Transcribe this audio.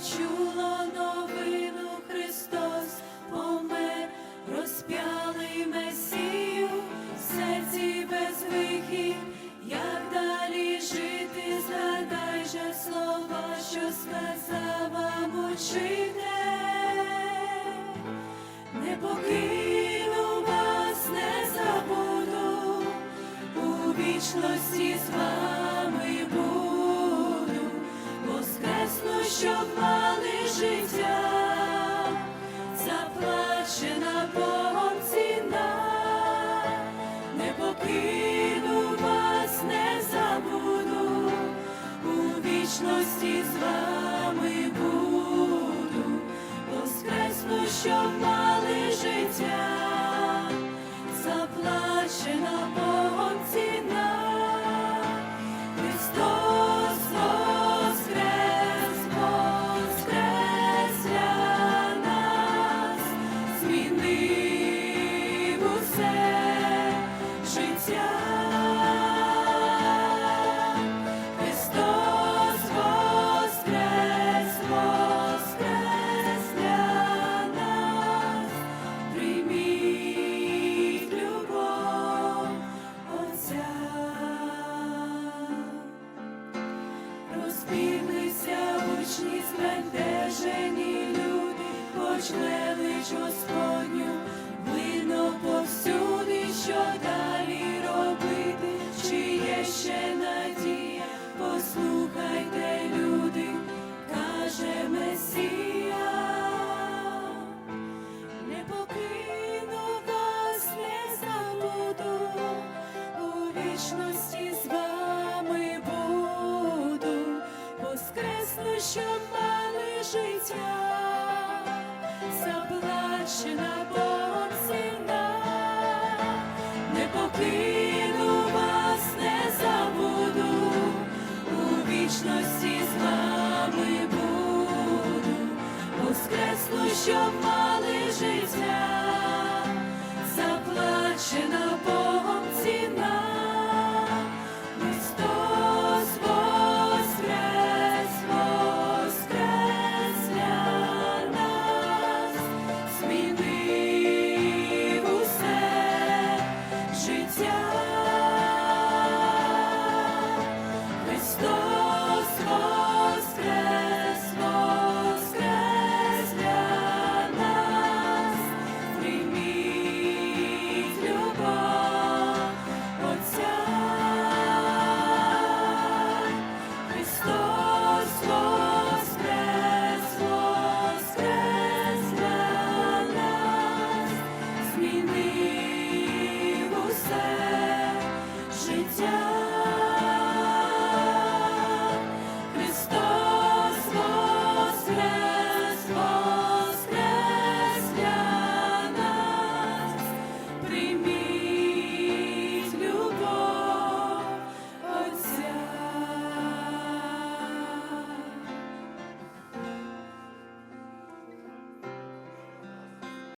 почуло новину Христос. Помер, розп'ялий Месію, в серці без вихід, як далі жити, згадай же слова, що сказав вам учитель. Не покину вас, не забуду, у вічності з вами буду, щоб мали життя, заплачена Богом не покину вас, не забуду, у вічності з вами буду, воскресну, щоб мали Розбіглися учні збентежені люди, хоч велич Господню, вічності з вами буду, воскресну, щоб мали життя, заплачена Богом. Не покину вас, не забуду, у вічності з вами буду, воскресну, щоб мали